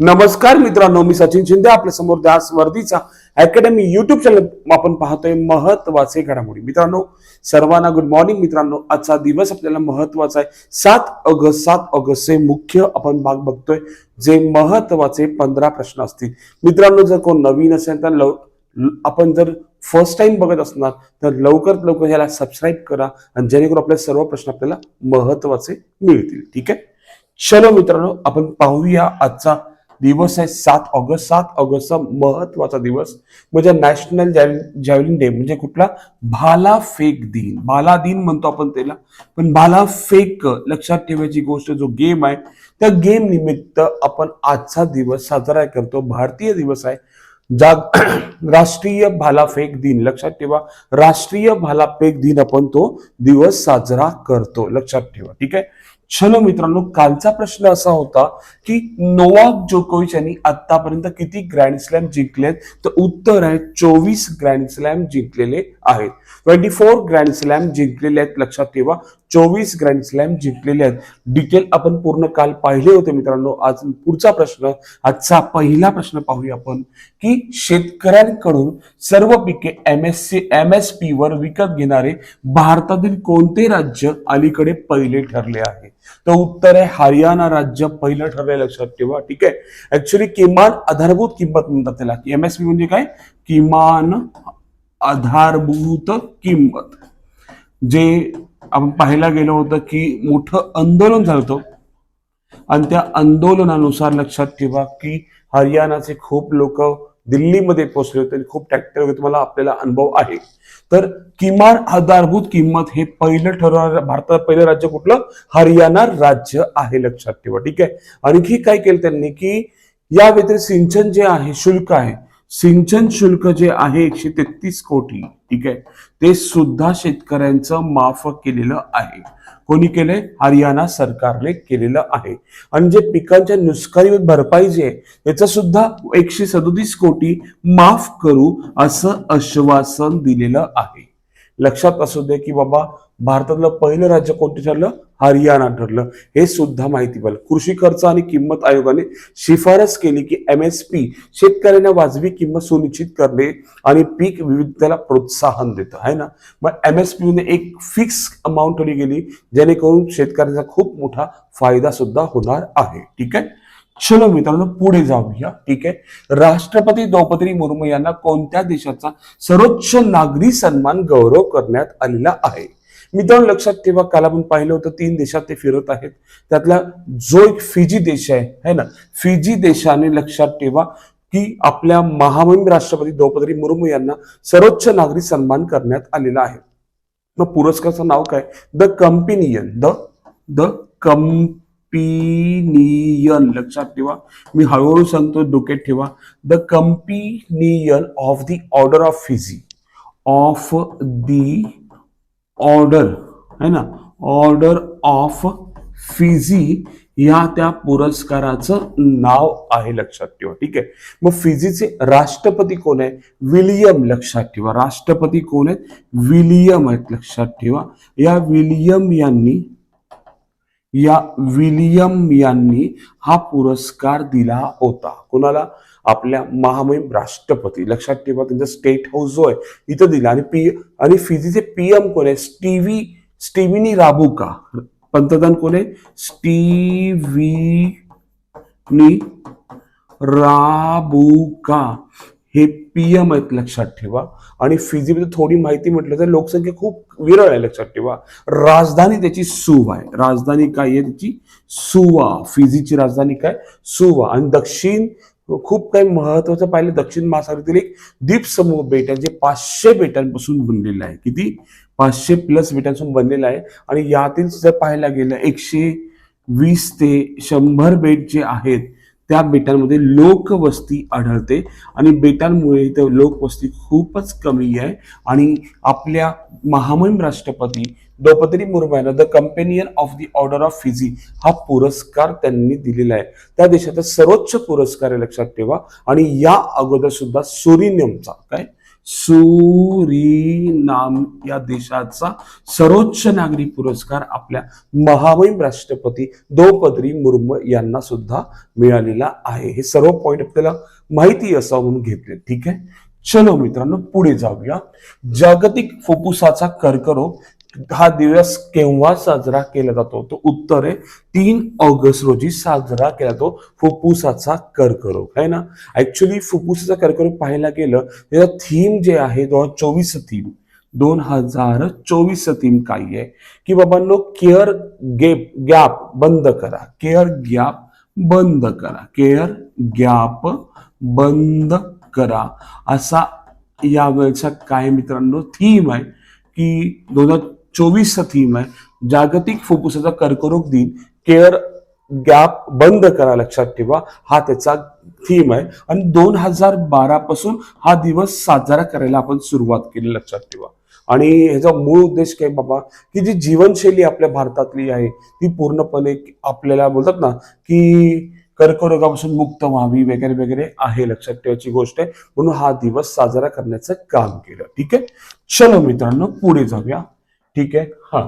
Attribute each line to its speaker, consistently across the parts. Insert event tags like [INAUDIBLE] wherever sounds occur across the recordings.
Speaker 1: नमस्कार मित्रांनो मी सचिन शिंदे आपल्यासमोर दास वर्दीचा अकॅडमी युट्यूब चॅनल आपण पाहतोय महत्त्वाचे घडामोडी. मित्रांनो सर्वांना गुड मॉर्निंग मित्रांनो आजचा दिवस आपल्याला महत्त्वाचा आहे. सात ऑगस्ट सात ऑगस्टचे मुख्य आपण भाग बघतोय जे महत्त्वाचे पंधरा प्रश्न असतील. मित्रांनो जर कोण नवीन असेल तर लव आपण जर फर्स्ट टाइम बघत असणार तर लवकरात लवकर याला सबस्क्राईब करा आणि जेणेकरून आपले सर्व प्रश्न आपल्याला महत्त्वाचे मिळतील. ठीक आहे? चलो मित्रांनो आपण पाहूया आजचा दिवस आहे सात ऑगस्ट. सात ऑगस्टचा महत्त्वाचा दिवस. म्हणजे नॅशनल जॅव्हलिन डे म्हणजे कुठला? भाला फेक दिन. भाला दिन म्हणतो आपण त्याला. पण भाला फेक लक्षात ठेवायची गोष्ट जो गेम आहे त्या गेम निमित्त आपण आजचा दिवस साजरा करतो. भारतीय दिवस आहे. जाग [CLEARS THROAT] राष्ट्रीय भालाफेक दिन. लक्षात ठेवा. राष्ट्रीय भालाफेक दिन आपण तो दिवस साजरा करतो. लक्षात ठेवा. ठीक आहे? चलो मित्रांनो कालचा प्रश्न असा होता की नोवाक जोकोविच यांनी आतापर्यंत किती ग्रँड स्लॅम जिंकलेत? तर उत्तर आहे चोवीस ग्रँड स्लॅम जिंकलेले आहेत. ट्वेंटी फोर ग्रँड स्लॅम जिंकलेले आहेत लक्षात ठेवा. चोवीस ग्रँड स्लॅम जिंकलेले आहेत. डिटेल आपण पूर्ण काल पाहिले होते मित्रांनो. आज पुढचा प्रश्न आजचा पहिला प्रश्न पाहूया आपण की शेतकऱ्यांकडून सर्व पिके M S C M S P वर विकत घेणारे भारतातील कोणते राज्य अलीकडे पहिले ठरले आहे? तर उत्तर आहे हरियाणा राज्य पहिलं ठरलंय लक्षात ठेवा ठीक आहे? ऍक्च्युली किमान आधारभूत किंमत म्हणतात त्याला. एम एस पी म्हणजे काय? किमान आधारभूत किंमत. जे आपण पाहायला गेलो होतं की मोठं आंदोलन झालं होतं. आणि त्या आंदोलनानुसार लक्षात ठेवा की हरियाणाचे खूप लोक दिल्लीमध्ये पोहोचले होते आणि खूप ट्रॅक्टर तुम्हाला आपल्याला अनुभव आहे. तर किमान आधारभूत किंमत हे पहिलं ठरवणार भारतात पहिलं राज्य कुठलं? हरियाणा राज्य आहे लक्षात ठेवा ठीक आहे? आणखी काय केलं त्यांनी की या व्यतिरिक्त सिंचन जे आहे शुल्क आहे. सिंचन शुल्क जे आहे एकशे तेहतीस कोटी ठीक आहे? ते सुद्धा शेतकऱ्यांचं माफ केलेलं आहे. कोणी केले हरियाणा सरकारने केलेलं आहे. आणि जे पिकांच्या नुकसानी भरपाई जी आहे त्याचं सुद्धा एकशे सदोतीस कोटी माफ करू असं आश्वासन दिलेलं आहे. लक्षात असू दे की बाबा भारतातलं पहिलं राज्य कोणतं ठरलं? हरियाणा ठरलं. हे सुद्धा माहिती पाहिजे कृषी खर्च आणि किंमत आयोगाने शिफारस केली की एम एस पी शेतकऱ्यांना वाजवी किंमत सुनिश्चित करणे आणि पीक विविधतेला प्रोत्साहन देतं. आहे ना? मग एम एस पीने एक फिक्स अमाऊंट ठेवली गेली जेणेकरून शेतकऱ्यांचा खूप मोठा फायदा सुद्धा होणार आहे. ठीक आहे? चलो मित्रांनो पुढे जाऊया. ठीक आहे? राष्ट्रपती द्रौपदी मुर्मू यांना कोणत्या देशाचा सर्वोच्च नागरी सन्मान गौरव करण्यात आलेला आहे? मित्रांनो लक्षात ठेवा काल आपण पाहिलं होतं तीन देशात ते फिरत आहेत. त्यातला जो एक फिजी देश आहे है ना? फिजी देशाने लक्षात ठेवा की आपल्या महामहिम राष्ट्रपती द्रौपदी मुर्मू यांना सर्वोच्च नागरी सन्मान करण्यात आलेला आहे. मग पुरस्काराचं नाव काय? The companion the the companion लक्षात ठेवा. मी हळूहळू सांगतो डोक्यात ठेवा. The companion of the order of Fiji of the order है ना? ऑर्डर ऑफ फिजी या त्या पुरस्काराचं नाव आहे लक्षात ठेवा ठीक आहे? मग फिजीचे राष्ट्रपती कोण आहे? विलियम लक्षात ठेवा. राष्ट्रपती कोण आहेत? विलियम आहेत लक्षात ठेवा. या विलियम यांनी या विलियम यांनी हा पुरस्कार दिला होता. कोणाला? आपल्या महामहिम राष्ट्रपती. लक्षात ठेवा त्यांचा स्टेट हाऊस जो आहे इथं दिला. आणि पी आणि फिजीचे पीएम कोण आहे? Stevie Sitiveni Rabuka. पंतप्रधान कोण आहे? Stevie Rabuka. हे पीएम आहेत लक्षात ठेवा. आणि फिजीमध्ये थोडी माहिती म्हटलं तर लोकसंख्या खूप विरळ आहे लक्षात ठेवा. राजधानी त्याची सुवा आहे. राजधानी काय आहे? त्याची सुवा. फिजीची राजधानी काय? सुवा. आणि दक्षिण खूप काही महत्वाचं पाहिलं. दक्षिण महासागरातील एक द्वीप समूह बेट आहे जे पाचशे बेटांपासून बनलेलं आहे. किती? पाचशे प्लस बेटांपासून बनलेलं आहे. आणि यातील जर पाहायला गेलं एकशे वीस ते शंभर बेट जे आहेत त्या बेटांमध्ये लोकवस्ती आढळते. आणि बेटांमुळे इथं लोकवस्ती खूपच कमी आहे. आणि आपल्या महामहिम राष्ट्रपती द्रौपदी मुर्मू यांना the companion of the order of Fiji हा पुरस्कार त्यांनी दिलेला आहे. त्या देशाचा सर्वोच्च पुरस्कार आहे लक्षात ठेवा. आणि या अगोदर सुद्धा सुरिनियमचा काय? सुरीनाम या देशाचा सर्वोच्च नागरी पुरस्कार आपल्या महामहिम राष्ट्रपती द्रौपदी मुर्मू यांना सुद्धा मिळालेला आहे. हे सर्व पॉइंट आपल्याला माहिती असावं म्हणून घेतले. ठीक आहे? चलो मित्रांनो पुढे जाऊया. जागतिक फुफ्फुसाचा कर्करोग हा दिवस केव्हा साजरा केला जातो? तो उत्तर आहे तीन ऑगस्ट रोजी साजरा केला जातो. फुफ्फुसाचा कर्करोग आहे ना? ऍक्च्युली फुफ्फुसाचा कर्करोग पाहायला गेलं त्याचा थीम जे आहे दोन हजार चोवीस थीम दोन हजार चोवीस थीम काही आहे? की बाबांनो केअर गेप गॅप बंद करा. केअर गॅप बंद करा. केअर गॅप बंद करा. असा यावेळेचा काय मित्रांनो थीम आहे की दोन हजार चोवीसचा थीम आहे. जागतिक फुफ्फुसाचा कर्करोग दिन. केअर गॅप बंद करा लक्षात ठेवा. हा त्याचा थीम आहे. आणि दोन हजार बारा पासून हा दिवस साजरा करायला आपण सुरुवात केली लक्षात ठेवा. आणि ह्याचा मूळ उद्देश काय बाबा? की जी जीवनशैली आपल्या भारतातली आहे ती पूर्णपणे आपल्याला बोलतात ना की कर्करोगापासून मुक्त व्हावी वगैरे वगैरे आहे लक्षात ठेवायची गोष्ट आहे. म्हणून हा दिवस साजरा करण्याचं काम केलं. ठीक आहे? चलो मित्रांनो पुढे जाऊया. ठीक आहे? हा.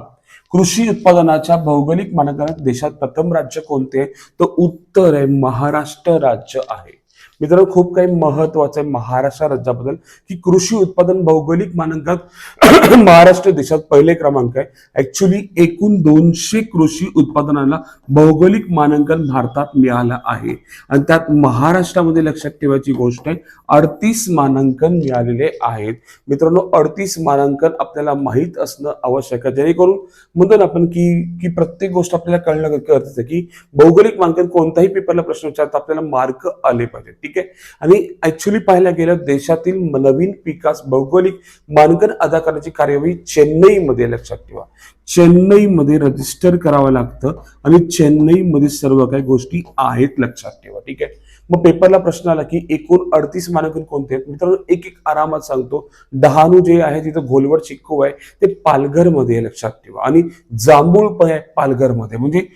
Speaker 1: कृषी उत्पादनाच्या भौगोलिक मानकात देशात प्रथम राज्य कोणते? तर उत्तर आहे महाराष्ट्र राज्य आहे. मित्रांनो खूप काही महत्वाचं आहे महाराष्ट्र राज्याबद्दल की कृषी उत्पादन भौगोलिक मानांकात [CLEARS THROAT] महाराष्ट्र देशात पहिले क्रमांक आहे. ऍक्च्युली एकूण दोनशे कृषी उत्पादनाला भौगोलिक मानांकन भारतात मिळालं आहे. आणि त्यात महाराष्ट्रामध्ये लक्षात ठेवायची गोष्ट आहे अडतीस मानांकन मिळालेले आहेत. मित्रांनो अडतीस मानांकन आपल्याला माहीत असणं आवश्यक आहे. जेणेकरून म्हणतो ना आपण की की प्रत्येक गोष्ट आपल्याला कळणं गरजेचं आहे की भौगोलिक मानांकन कोणताही पेपरला प्रश्न विचारता आपल्याला मार्क आले पाहिजे ठीक आहे. आणि ऍक्च्युली पाहायला गेलं देशातील नवीन विकास भौगोलिक मानकन अदा करण्याची कार्यवाही चेन्नईमध्ये लक्षात ठेवा. चेन्नईमध्ये रजिस्टर करावं लागतं आणि चेन्नईमध्ये सर्व काही गोष्टी आहेत लक्षात ठेवा ठीक आहे. मग पेपरला प्रश्न आला की एकूण अडतीस मानकन कोणते आहेत? मित्रांनो एक एक आरामात सांगतो. डहाणू जे आहे तिथं घोलवड चिक्कू आहे ते पालघरमध्ये लक्षात ठेवा. आणि जांभूळ पण आहे पालघरमध्ये. म्हणजे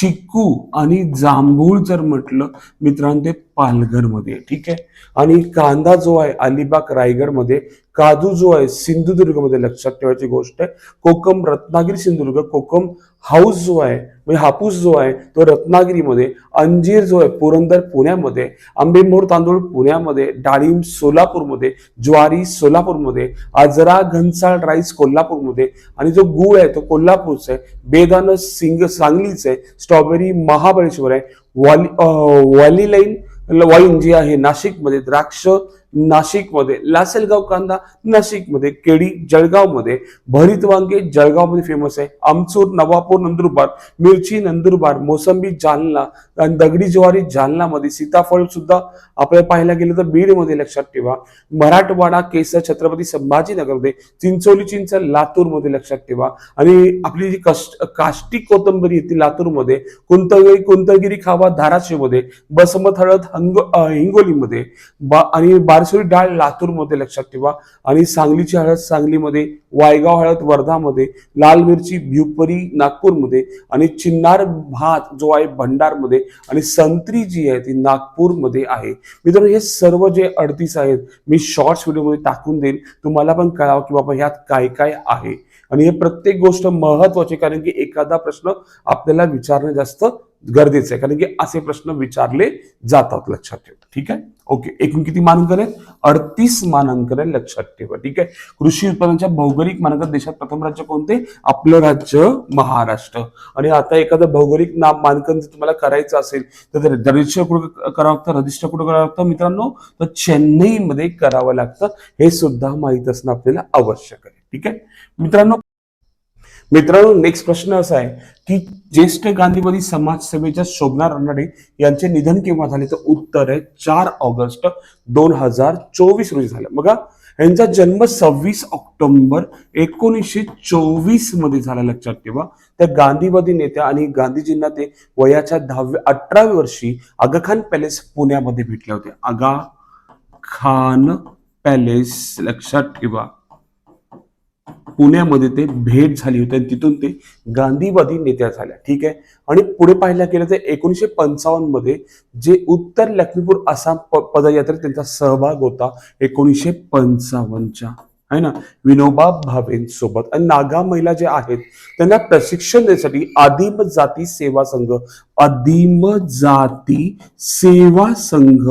Speaker 1: चिक्कू आणि जांभूळ जर म्हटलं मित्रांनो ते पालघरमध्ये ठीक आहे? आणि कांदा जो आहे अलिबाग रायगडमध्ये काजू जो आहे सिंधुदुर्गमध्ये लक्षात ठेवायची गोष्ट आहे. कोकम रत्नागिरी सिंधुदुर्ग कोकम हाऊस जो आहे म्हणजे हापूस जो आहे तो रत्नागिरीमध्ये अंजीर जो आहे पुरंदर पुण्यामध्ये आंबेमोर तांदूळ पुण्यामध्ये डाळिंब सोलापूरमध्ये ज्वारी सोलापूरमध्ये आजरा घनसाळ राईस कोल्हापूरमध्ये आणि जो गूळ आहे तो कोल्हापूरचा आहे बेदाणं सिंग सांगलीचं आहे स्ट्रॉबेरी महाबळेश्वर आहे वॉली वॉली लाईन वाईन जी आहे नाशिकमध्ये द्राक्ष नाशिकमध्ये लासलगाव कांदा नाशिकमध्ये केळी जळगावमध्ये भरीत वांगे जळगावमध्ये फेमस आहे. आमचूर नवापूर नंदुरबार मिरची नंदुरबार मोसंबी जालना आणि दगडी ज्वारी जालनामध्ये सीताफळ सुद्धा आपल्याला पाहायला गेलं तर बीडमध्ये लक्षात ठेवा. मराठवाडा केसर छत्रपती संभाजीनगरमध्ये चिंचोली चिंच लातूरमध्ये लक्षात ठेवा. आणि आपली जी कष्ट काष्टी कोथंबरी आहे ती लातूरमध्ये कुंतगिरी कुंतगिरी खावा धाराशिवमध्ये बसमत हळद हंग हिंगोलीमध्ये बा आणि बारसोरी डाळ लातूरमध्ये लक्षात ठेवा. आणि सांगलीची हळद सांगलीमध्ये वायगाव हळद वर्धामध्ये लाल मिरची भिवपरी नागपूरमध्ये आणि चिन्नार भात जो आहे भंडारमध्ये आणि संत्री जी आहे ती नागपूरमध्ये आहे. मित्रांनो हे सर्व जे अडतीस आहेत मी शॉर्ट्स व्हिडिओमध्ये टाकून देईन. तुम्हाला पण कळावं की बाबा ह्यात काय काय आहे. आणि हे प्रत्येक गोष्ट महत्वाची कारण की एखादा प्रश्न आपल्याला विचारणं जास्त गरजेचं आहे कारण की असे प्रश्न विचारले जातात लक्षात ठेवा. ठीक आहे? ओके एकूण किती मानांकन आहेत? अडतीस मानांकन आहेत लक्षात ठेवा ठीक आहे? कृषी उत्पादनाच्या भौगोलिक मानांकन देशात प्रथम राज्य कोणते? आपलं राज्य महाराष्ट्र. आणि आता एखादं भौगोलिक नाम मानकन जर तुम्हाला करायचं असेल तर रजिस्टर कुठं करावं लागतं? रजिस्टर कुठं करावं लागतं? मित्रांनो तर चेन्नईमध्ये करावं लागतं. हे सुद्धा माहीत असणं आपल्याला आवश्यक आहे ठीक आहे? मित्रांनो मित्रांनो नेक्स्ट प्रश्न असा आहे की ज्येष्ठ गांधीवादी समाजसेवेच्या शोभना रानडे यांचे निधन केव्हा झाले? तर उत्तर आहे चार ऑगस्ट दोन हजार चोवीस रोजी झालं. बघा यांचा जन्म सव्वीस ऑक्टोबर एकोणीसशे चोवीसमध्ये झाला लक्षात ठेवा. त्या गांधीवादी नेत्या आणि गांधीजींना ते वयाच्या दहाव्या अठराव्या वर्षी आगा खान पॅलेस पुण्यामध्ये भेटले होते. आगा खान पॅलेस लक्षात ठेवा. पुण्यामध्ये ते भेट झाली होती आणि तिथून ते गांधीवादी नेत्या झाल्या. ठीक आहे? आणि पुढे पाहायला गेलं तर एकोणीसशे पंचावन्नमध्ये जे उत्तर लक्ष्मीपूर आसाम पदयात्रेत त्यांचा सहभाग होता एकोणीसशे पंचावन्नच्या. आहे ना? विनोबा भावेंसोबत. आणि नागा महिला जे आहेत त्यांना प्रशिक्षण देण्यासाठी आदिम जाती सेवा संघ आदिम जाती सेवा संघ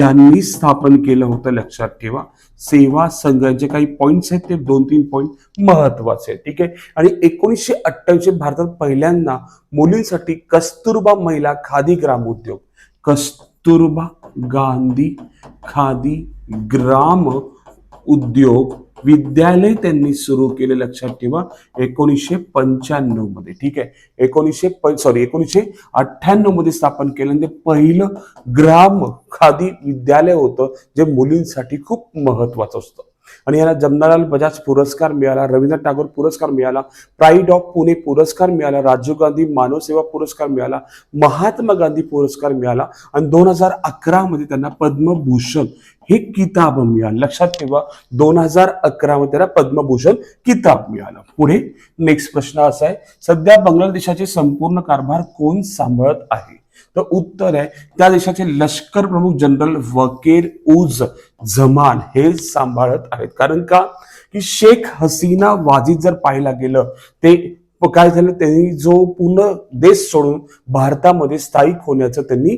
Speaker 1: यांनी स्थापन केलं होतं लक्षात ठेवा. सेवा संघ जे काही पॉईंट्स आहेत ते दोन तीन पॉईंट महत्त्वाचे आहेत. ठीक आहे? आणि एकोणीसशे अठ्ठ्याऐंशी भारतात पहिल्यांदा मुलींसाठी कस्तुरबा महिला खादी ग्रामोद्योग कस्तुरबा गांधी खादी ग्राम उद्योग विद्यालय त्यांनी सुरू केले लक्षात ठेवा. एकोणीसशे पंच्याण्णवमध्ये ठीक आहे? एकोणीसशे सॉरी एकोणीसशे अठ्ठ्याण्णवमध्ये स्थापन केलं. ते पहिलं ग्राम खादी विद्यालय होतं जे मुलींसाठी खूप महत्वाचं असतं. आणि याला जमनालाल बजाज पुरस्कार मिळाला रवींद्र टागोर पुरस्कार मिळाला प्राईड ऑफ पुणे पुरस्कार मिळाला राजीव गांधी मानव सेवा पुरस्कार मिळाला महात्मा गांधी पुरस्कार मिळाला. आणि दोन हजार अकरा मध्ये त्यांना पद्मभूषण हे किताब मिळालं. लक्षात ठेवा दोन हजार अकरा मध्ये पद्मभूषण किताब मिळालं. पुढे नेक्स्ट प्रश्न असा आहे सध्या बांगलादेशाचे संपूर्ण कारभार कोण सांभाळत आहे? तर उत्तर आहे त्या देशाचे लष्कर प्रमुख जनरल वकेर उज जमान हे सांभाळत आहेत. कारण का? की शेख हसीना वाजिद जर पाहायला गेलं ते काय झालं? त्यांनी जो पूर्ण देश सोडून भारतामध्ये स्थायिक होण्याचं त्यांनी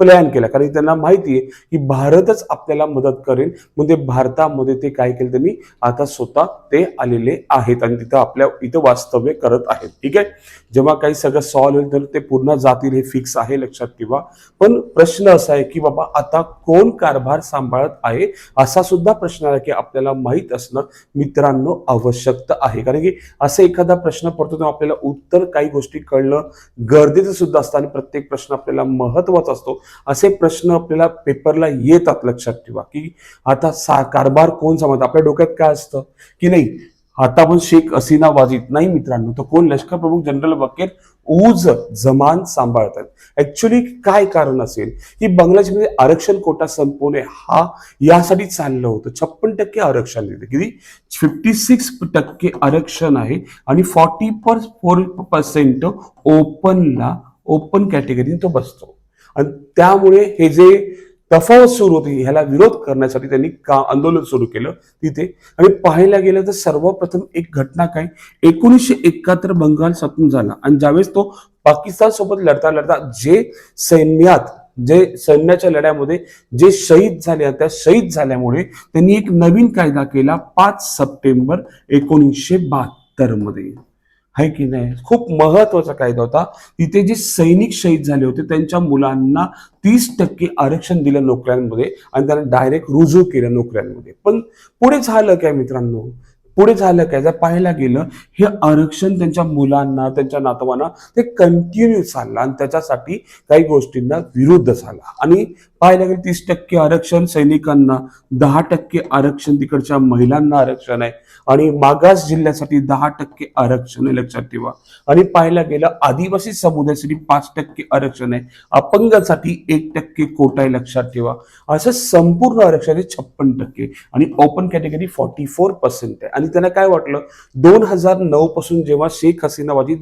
Speaker 1: प्लॅन केला. कारण त्यांना माहिती आहे की भारतच आपल्याला मदत करेल. म्हणजे भारतामध्ये ते काय केलं त्यांनी? आता स्वतः ते आलेले आहेत आणि तिथं आपल्या इथं वास्तव्य करत आहेत. ठीक आहे? जेव्हा काही सगळं सॉल्व्ह होईल तर ते पुन्हा जातील हे फिक्स आहे लक्षात ठेवा. पण प्रश्न असा आहे की बाबा आता कोण कारभार सांभाळत आहे? असा सुद्धा प्रश्न आहे की आपल्याला माहीत असणं मित्रांनो आवश्यकता आहे. कारण की असं एखादा प्रश्न पडतो तेव्हा आपल्याला उत्तर काही गोष्टी कळणं गरजेचं सुद्धा असतं आणि प्रत्येक प्रश्न आपल्याला महत्त्वाचा असतो. असे प्रश्न आपल्याला पेपरला येतात लक्षात ठेवा की आता सा कारभार कोण सांभाळत? आपल्या डोक्यात काय असतं? की नाही आता पण शेख हसीना वाजिद नाही मित्रांनो तर कोण? लष्कर प्रमुख जनरल वकील ऊज जमान सांभाळतात. ऍक्च्युली काय कारण असेल? की बांगलादेशमध्ये आरक्षण कोटा संपवणे हा यासाठी चाललं होतं. छप्पन टक्के आरक्षण दिलं किती? फिफ्टी सिक्स टक्के आरक्षण आहे आणि फॉर्टी पर फोर पर्सेंट ओपनला ओपन कॅटेगरी तो बसतो. आणि त्यामुळे हे जे तफावत सुरू होती ह्याला विरोध करण्यासाठी त्यांनी का आंदोलन सुरू केलं तिथे? आणि पाहायला गेलं तर सर्वप्रथम एक घटना काय? एकोणीसशे एकाहत्तर बंगाल स्वातंत्र्य झाला. आणि ज्यावेळेस तो पाकिस्तान सोबत लढता लढता जे सैन्यात जे सैन्याच्या लढ्यामध्ये जे शहीद झाले त्या शहीद झाल्यामुळे त्यांनी एक नवीन कायदा केला पाच सप्टेंबर एकोणीसशे बहात्तरमध्ये आहे की नाही? खूप महत्त्वाचा कायदा होता. तिथे जे सैनिक शहीद झाले होते त्यांच्या मुलांना तीस टक्के आरक्षण दिलं नोकऱ्यांमध्ये आणि त्यांना डायरेक्ट रुजू केलं नोकऱ्यांमध्ये. पण पुढे झालं काय मित्रांनो? पुढे झालं काय? जर पाहायला गेलं हे आरक्षण त्यांच्या मुलांना त्यांच्या नातवांना ते कंटिन्यू चाललं आणि त्याच्यासाठी काही गोष्टींना विरुद्ध झाला. आणि पाहायला गेलं तीस टक्के आरक्षण सैनिकांना दहा टक्के आरक्षण तिकडच्या महिलांना आरक्षण आहे. आणि मागास जिल्ह्यासाठी दहा टक्के आरक्षण आहे लक्षात ठेवा. आणि पाहायला गेलं आदिवासी समुदायासाठी पाच टक्के आरक्षण आहे. अपंगासाठी एक टक्के कोटा आहे लक्षात ठेवा. असं संपूर्ण आरक्षण आहे छप्पन टक्के. आणि open category forty four percent आहे. आणि त्यांना काय वाटलं? दोन हजार नऊ पासून जेव्हा शेख हसीना वाजी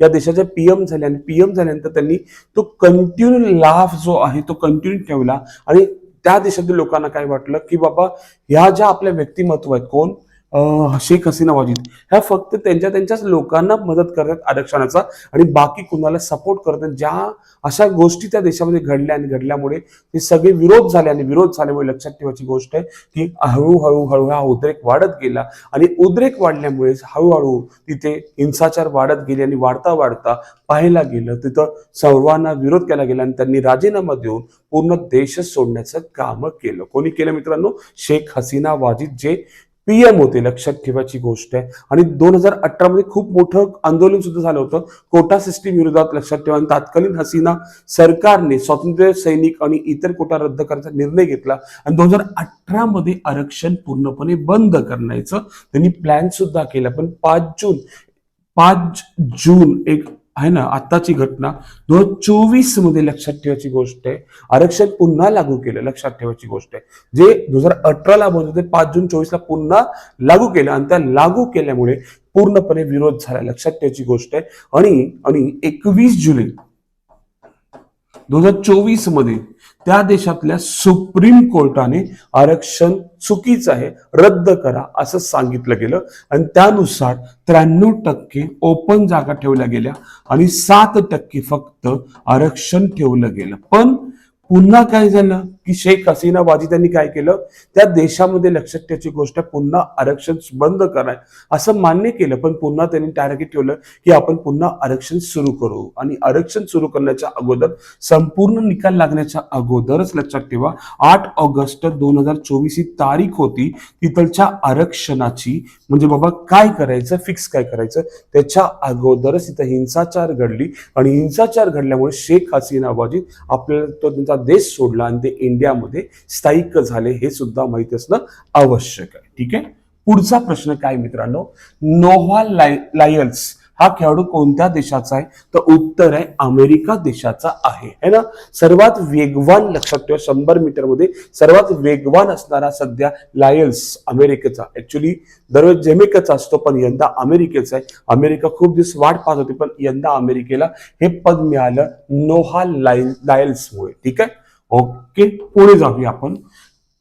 Speaker 1: या देशाच्या पीएम झाल्या आणि पीएम झाल्यानंतर त्यांनी तो कंटिन्यू लाभ जो आहे तो कंटिन्यू ठेवला. आणि त्या देशातील लोकांना काय वाटलं? की बाबा ह्या ज्या आपल्या व्यक्तिमत्व आहेत कोण? शेख हसीना वाजिद ह्या फक्त त्यांच्या त्यांच्याच लोकांना मदत करतात आरक्षणाचा आणि बाकी कुणाला सपोर्ट करतात. ज्या अशा गोष्टी त्या देशामध्ये घडल्या आणि घडल्यामुळे ते सगळे विरोध झाले आणि विरोध झाल्यामुळे लक्षात ठेवायची गोष्ट आहे की हळूहळू हळू हा उद्रेक वाढत गेला आणि उद्रेक वाढल्यामुळे हळूहळू तिथे हिंसाचार वाढत गेले आणि वाढता वाढता पाहायला गेलं. तिथं सर्वांना विरोध केला गेला आणि त्यांनी राजीनामा देऊन पूर्ण देशच सोडण्याचं काम केलं. कोणी केलं मित्रांनो? शेख हसीना वाजिद जे पीएम होते लक्षात ठेवायची गोष्ट आहे. आणि दोन हजार अठरा मध्ये खूप मोठं आंदोलन सुद्धा झालं होतं. कोटा सिस्टीम विरोधात लक्षात ठेवा. आणि तात्कालीन हसीना सरकारने स्वातंत्र्य सैनिक आणि इतर कोटा रद्द करायचा निर्णय घेतला. आणि दोन हजार अठरा मध्ये आरक्षण पूर्णपणे बंद करण्याचं त्यांनी प्लॅन सुद्धा केला. पण पाच जून पाच जून एक आहे ना आत्ताची घटना. दोन हजार चोवीसमध्ये लक्षात ठेवायची गोष्ट आहे. आरक्षण पुन्हा लागू केलं लक्षात ठेवायची गोष्ट आहे. जे दोन हजार अठराला बनत होते पाच जून चोवीसला पुन्हा लागू केलं आणि त्या लागू केल्यामुळे पूर्णपणे विरोध झाला लक्षात ठेवायची गोष्ट आहे. आणि आणि एकवीस जुलै दोन हजार चोवीसमध्ये त्या देशातल्या सुप्रीम कोर्टाने आरक्षण चुकीचं आहे रद्द करा असं सांगितलं गेलं. आणि त्यानुसार त्र्याण्णव टक्के ओपन जागा ठेवल्या गेल्या आणि सात टक्के फक्त आरक्षण ठेवलं गेलं. पण पुन्हा काय झालं? की शेख हसीनाबाजी त्यांनी काय केलं? त्या देशामध्ये लक्षात ठेवायची गोष्ट पुन्हा आरक्षण बंद कराय असं मान्य केलं. पण पुन्हा त्यांनी टार्गेट ठेवलं की आपण पुन्हा आरक्षण सुरू करू. आणि आरक्षण सुरू करण्याच्या अगोदर संपूर्ण निकाल लागण्याच्या अगोदरच लक्षात ठेवा. आठ ऑगस्ट दोन हजार चोवीस ही तारीख होती. तिथलच्या आरक्षणाची म्हणजे बाबा काय करायचं फिक्स काय करायचं? त्याच्या अगोदरच तिथं हिंसाचार घडली. आणि हिंसाचार घडल्यामुळे शेख हसीनाबाजी आपल्याला तो त्यांचा देश सोडला आणि ते इंडियामध्ये स्थायिक झाले हे सुद्धा माहिती असणं आवश्यक आहे. ठीक आहे? पुढचा प्रश्न काय मित्रांनो? नोव्हा लाय लायल्स हा खेळाडू कोणत्या देशाचा आहे? तर उत्तर आहे अमेरिका देशाचा आहे. है ना? सर्वात वेगवान लक्षात ठेवा शंभर मीटरमध्ये सर्वात वेगवान असणारा सध्या लायल्स अमेरिकेचा. ऍक्च्युली दररोज जमेकाचा असतो पण यंदा अमेरिकेचा आहे. अमेरिका खूप दिवस वाट पाहत होती पण यंदा अमेरिकेला हे पद मिळालं नोहा लाय लायल्समुळे ठीक आहे? ओके पुढे जाऊया आपण.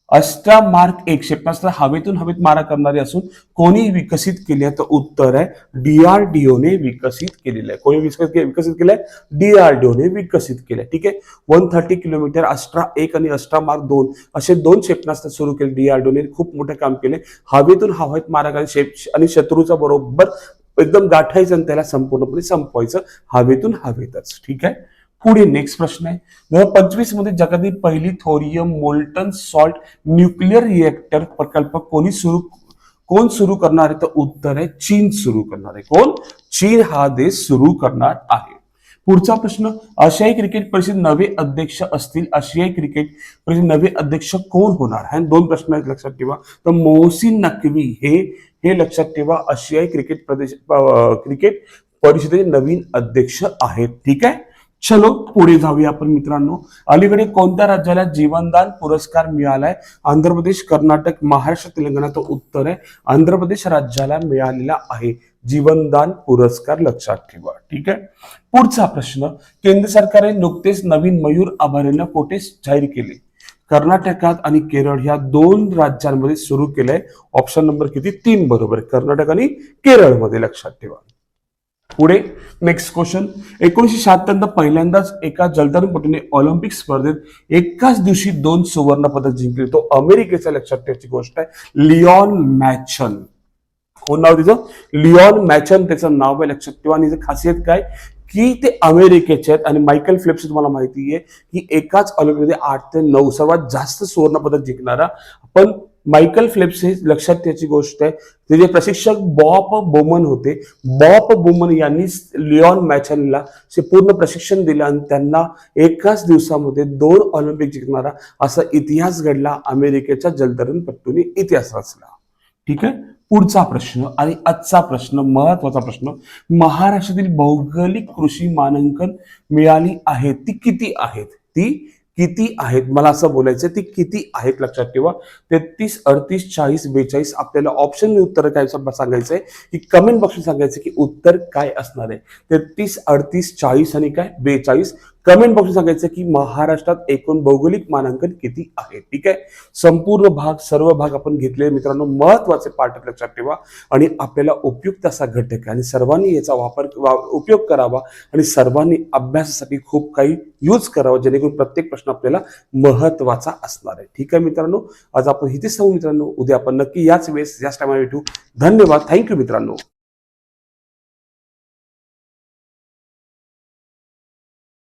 Speaker 1: अष्टा मार्क एक क्षेपणास्त्र हवेतून हवेत मारा करणारे असून कोणी विकसित केले तर उत्तर आहे डीआरडीओने विकसित केलेलं आहे. कोणी विकसित विकसित केलंय? डीआरडीओने विकसित केलंय. ठीक आहे? वन थर्टी किलोमीटर अष्टा एक आणि अष्टा मार्क दोन. असे दोन क्षेपणास्त्र सुरू केले. डीआरडीओने खूप मोठं काम केले हवेतून हवेत मारा करायला शेप आणि शत्रूचा बरोबर एकदम गाठायचं आणि त्याला संपूर्णपणे संपवायचं. हवेतून हवेतच. ठीक आहे? पुढे नेक्स्ट प्रश्न आहे. दोन हजार पंचवीसमध्ये जगातील पहिली thorium molten salt nuclear reactor प्रकल्प कोणी सुरू कोण सुरू करणार आहे? तर उत्तर आहे चीन सुरू करणार आहे. कोण? चीन हा देश सुरू करणार आहे. पुढचा प्रश्न आशियाई क्रिकेट परिषद नवे अध्यक्ष असतील? आशियाई क्रिकेट परिषद नवे अध्यक्ष कोण होणार? आहे दोन प्रश्न आहेत लक्षात ठेवा. तर मोहसिन नकवी हे हे लक्षात ठेवा आशियाई क्रिकेट प्रदेश क्रिकेट परिषदेचे नवीन अध्यक्ष आहेत. ठीक आहे? चलो पुढे जाऊया आपण मित्रांनो. अलीकडे कोणत्या राज्याला जीवनदान पुरस्कार मिळालाय? आंध्र प्रदेश कर्नाटक महाराष्ट्र तेलंगणा तो उत्तर आहे. आंध्र प्रदेश राज्याला मिळालेला आहे जीवनदान पुरस्कार लक्षात ठेवा. ठीक आहे? पुढचा प्रश्न केंद्र सरकारने नुकतेच नवीन मयूर अभयारण्य कोठे जाहीर केले? कर्नाटकात आणि केरळ ह्या दोन राज्यांमध्ये सुरू केलंय. ऑप्शन नंबर किती? तीन बरोबर. आहे. कर्नाटक आणि केरळमध्ये लक्षात ठेवा. पुढे नेक्स्ट क्वेश्चन एकोणीसशे शहात्तर पहिल्यांदाच एका जलतरणपटूने ऑलिम्पिक स्पर्धेत एकाच दिवशी दोन सुवर्ण पदक जिंकले. तो अमेरिकेच्या लक्षात ठेवायची गोष्ट आहे लिओन मॅचन. कोण नाव तिचं? लिओन मॅचन त्याचं नाव आहे लक्षात ठेवा. आणि खासियत काय? की ते अमेरिकेचे आहेत. आणि मायकल फिलिप्स तुम्हाला माहिती आहे की एकाच ऑलिम्पिकमध्ये आठ ते नऊ सर्वात जास्त सुवर्ण पदक जिंकणारा पण मायकल फ्लिप्स हे लक्षात त्याची गोष्ट आहे. ते जे प्रशिक्षक बॉप बोमन होते. बॉप बोमन यांनी लिओन मॅचनला पूर्ण प्रशिक्षण दिलं आणि त्यांना एकाच दिवसामध्ये दोन ऑलिम्पिक जिंकणारा असा इतिहास घडला. अमेरिकेच्या जलतरणपट्टूने इतिहास रचला. ठीक आहे? पुढचा प्रश्न आणि आजचा प्रश्न महत्त्वाचा प्रश्न महाराष्ट्रातील भौगोलिक कृषी मानांकन मिळाली आहे ती किती आहेत? ती किती आहेत? मला असं बोलायचं ती किती आहेत लक्षात ठेवा. तेहतीस अडतीस चाळीस बेचाळीस आपल्याला ऑप्शन उत्तर काय सांगायचं आहे की कमेंट बॉक्समध्ये सांगायचं की उत्तर काय असणार आहे. तेहतीस अडतीस चाळीस आणि काय? बेचाळीस. कमेंट बॉक्स सांगायचं की महाराष्ट्रात एकूण भौगोलिक मानांकन किती आहे? ठीक आहे? संपूर्ण भाग सर्व भाग आपण घेतले. मित्रांनो महत्त्वाचे पाठ लक्षात ठेवा. आणि आपल्याला उपयुक्त असा घटक आहे. आणि सर्वांनी याचा वापर उपयोग करावा. आणि सर्वांनी अभ्यासासाठी खूप काही यूज करावा जेणेकरून प्रत्येक प्रश्न आपल्याला महत्त्वाचा असणार आहे. ठीक आहे मित्रांनो? आज आपण इथेच सांगू मित्रांनो. उद्या आपण नक्की याच वेळेस याच टायमाला भेटू. धन्यवाद. थँक्यू मित्रांनो.